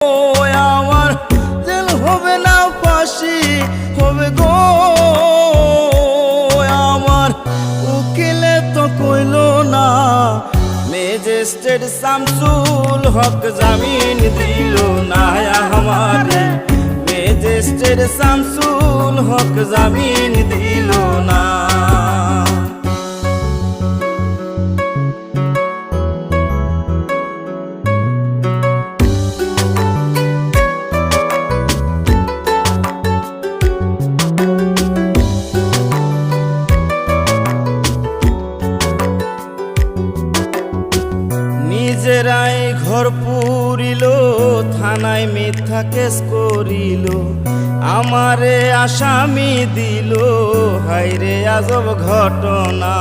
আমার হবে না ফাঁসি, হবে আমার তো না শামসুল হক জামিন দিল না আমারে। ম্যাজিস্ট্রেট শামসুল হক জামিন দিল নিজেরাই ঘর পুরিল থানায় মিথ্যা কেস করিল। আমারে আসামি দিল হাইরে আজব ঘটনা।